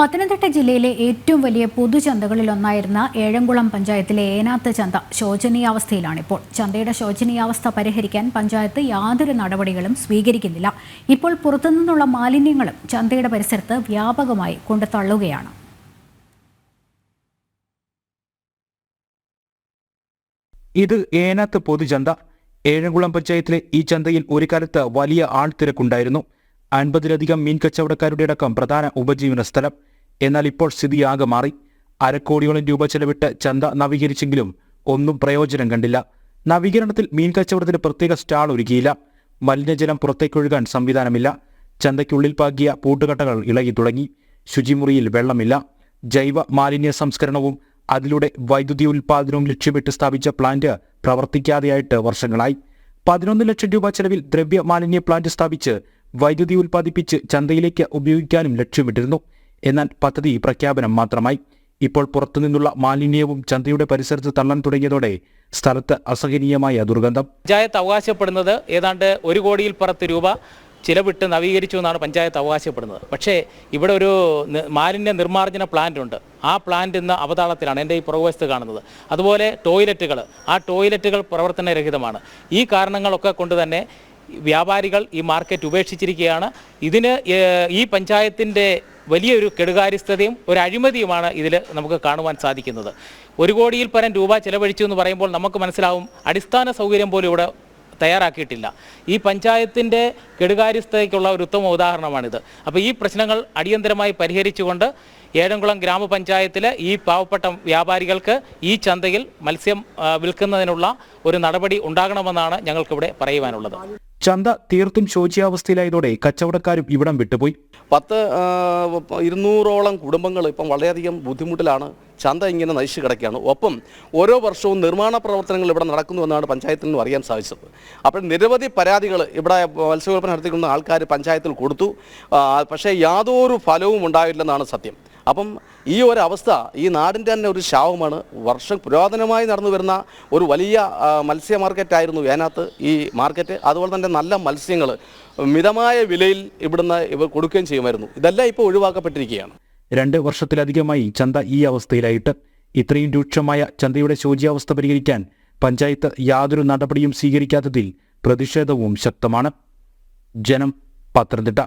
പത്തനംതിട്ട ജില്ലയിലെ ഏറ്റവും വലിയ പൊതുചന്തകളിൽ ഒന്നായിരുന്ന ഏഴംകുളം പഞ്ചായത്തിലെ ഏനാത്ത് ചന്ത ശോചനീയാവസ്ഥയിലാണിപ്പോൾ. ചന്തയുടെ ശോചനീയാവസ്ഥ പരിഹരിക്കാൻ പഞ്ചായത്ത് യാതൊരു നടപടികളും സ്വീകരിക്കുന്നില്ല. ഇപ്പോൾ പുറത്തുനിന്നുള്ള മാലിന്യങ്ങളും ചന്തയുടെ പരിസരത്ത് വ്യാപകമായി കൊണ്ടു തള്ളുകയാണ് ഇത് ഏനാത്ത് പൊതുചന്ത. ഏഴംകുളം പഞ്ചായത്തിലെ ഈ ചന്തയിൽ ഒരു കാലത്ത് വലിയ ആൾത്തിരക്കുണ്ടായിരുന്നു. അൻപതിലധികം മീൻ കച്ചവടക്കാരുടെ അടക്കം പ്രധാന ഉപജീവന സ്ഥലം എന്നാൽ ഇപ്പോൾ സ്ഥിതി ആകെ മാറി. അരക്കോടിയോളം രൂപ ചെലവിട്ട് ചന്ത നവീകരിച്ചെങ്കിലും ഒന്നും പ്രയോജനം കണ്ടില്ല. നവീകരണത്തിൽ മീൻ കച്ചവടത്തിന് പ്രത്യേക സ്റ്റാൾ ഒരുക്കിയില്ല. മലിനജലം പുറത്തേക്കൊഴുകാൻ സംവിധാനമില്ല. ചന്തയ്ക്കുള്ളിൽ പാകിയ പൂട്ടുകട്ടകൾ ഇളകി തുടങ്ങി. ശുചിമുറിയിൽ വെള്ളമില്ല. ജൈവ മാലിന്യ സംസ്കരണവും അതിലൂടെ വൈദ്യുതി ഉൽപാദനവും ലക്ഷ്യമിട്ട് സ്ഥാപിച്ച പ്ലാന്റ് പ്രവർത്തിക്കാതെയായിട്ട് വർഷങ്ങളായി. പതിനൊന്ന് ലക്ഷം രൂപ ചെലവിൽ ദ്രവ്യ മാലിന്യ പ്ലാന്റ് സ്ഥാപിച്ച് വൈദ്യുതി ഉൽപ്പാദിപ്പിച്ച് ചന്തയിലേക്ക് ഉപയോഗിക്കാനും ലക്ഷ്യമിട്ടിരുന്നു. എന്നാൽ പദ്ധതി പ്രഖ്യാപനം മാത്രമായി. ഇപ്പോൾ പുറത്തുനിന്നുള്ള മാലിന്യവും ചന്തയുടെ പരിസരത്ത് തള്ളാൻ തുടങ്ങിയതോടെ സ്ഥലത്ത് അസഹനീയമായ ദുർഗന്ധം. പഞ്ചായത്ത് അവകാശപ്പെടുന്നത് ഏതാണ്ട് ഒരു കോടിയിൽ പുറത്ത് രൂപ ചിലവിട്ട് നവീകരിച്ചു എന്നാണ് പഞ്ചായത്ത് അവകാശപ്പെടുന്നത്. പക്ഷേ ഇവിടെ ഒരു മാലിന്യ നിർമ്മാർജന പ്ലാന്റ് ഉണ്ട് ആ പ്ലാന്റ് ഇന്ന് അവതാളത്തിലാണ് എന്റെ ഈ പുറകുവശത്ത് കാണുന്നത്. അതുപോലെ ടോയ്ലറ്റുകൾ ആ ടോയ്ലറ്റുകൾ പ്രവർത്തനരഹിതമാണ്. ഈ കാരണങ്ങളൊക്കെ കൊണ്ട് തന്നെ വ്യാപാരികൾ ഈ മാർക്കറ്റ് ഉപേക്ഷിച്ചിരിക്കുകയാണ്. ഇതിന് ഈ പഞ്ചായത്തിന്റെ വലിയൊരു കെടുകാര്യസ്ഥതയും ഒരു അഴിമതിയുമാണ് ഇതിൽ നമുക്ക് കാണുവാൻ സാധിക്കുന്നത്. ഒരു കോടിയിൽ പരം രൂപ ചെലവഴിച്ചു എന്ന് പറയുമ്പോൾ നമുക്ക് മനസ്സിലാവും അടിസ്ഥാന സൗകര്യം പോലും ഇവിടെ തയ്യാറാക്കിയിട്ടില്ല. ഈ പഞ്ചായത്തിന്റെ കെടുകാര്യസ്ഥതയ്ക്കുള്ള ഒരു ഉത്തമ ഉദാഹരണമാണിത്. അപ്പോൾ ഈ പ്രശ്നങ്ങൾ അടിയന്തരമായി പരിഹരിച്ചുകൊണ്ട് ഏഴംകുളം ഗ്രാമപഞ്ചായത്തിലെ ഈ പാവപ്പെട്ട വ്യാപാരികൾക്ക് ഈ ചന്തയിൽ മത്സ്യം വിൽക്കുന്നതിനുള്ള ഒരു നടപടി ഉണ്ടാകണമെന്നാണ് ഞങ്ങൾക്കിവിടെ പറയുവാനുള്ളത്. ചന്ത തീർത്തും ശോച്യാവസ്ഥയിലായതോടെ കച്ചവടക്കാരും ഇവിടം വിട്ടുപോയി. പത്ത് ഇരുന്നൂറോളം കുടുംബങ്ങൾ ഇപ്പം വളരെയധികം ബുദ്ധിമുട്ടിലാണ് ചന്ത ഇങ്ങനെ നശിച്ചു കിടക്കുകയാണ്. ഒപ്പം ഓരോ വർഷവും നിർമ്മാണ പ്രവർത്തനങ്ങൾ ഇവിടെ നടക്കുന്നുവെന്നാണ് പഞ്ചായത്തിൽ നിന്നും അറിയാൻ സാധിച്ചത്. അപ്പോൾ നിരവധി പരാതികൾ ഇവിടെ മത്സ്യവില്പന നടത്തിക്കുന്ന ആൾക്കാർ പഞ്ചായത്തിൽ കൊടുത്തു. പക്ഷേ യാതൊരു ഫലവും ഉണ്ടായില്ലെന്നാണ് സത്യം. അപ്പം ഈ ഒരു അവസ്ഥ ഈ നാടിന്റെ തന്നെ ഒരു ശാപമാണ്. വർഷം പുരാതനമായി നടന്നു വരുന്ന ഒരു വലിയ മത്സ്യ മാർക്കറ്റായിരുന്നു ഏനാത്ത് ഈ മാർക്കറ്റ്. അതുപോലെ തന്നെ നല്ല മത്സ്യങ്ങൾ മിതമായ വിലയിൽ ഇവിടുന്ന് ഇവർ കൊടുക്കുകയും ചെയ്യുമായിരുന്നു. ഇതെല്ലാം ഇപ്പോൾ ഒഴിവാക്കപ്പെട്ടിരിക്കുകയാണ്. രണ്ട് വർഷത്തിലധികമായി ചന്ത ഈ അവസ്ഥയിലായിട്ട്. ഇത്രയും രൂക്ഷമായ ചന്തയുടെ ശോചിയാവസ്ഥ പരിഹരിക്കാൻ പഞ്ചായത്ത് യാതൊരു നടപടിയും സ്വീകരിക്കാത്തതിൽ പ്രതിഷേധവും ശക്തമാണ്. ജനം പത്തനംതിട്ട.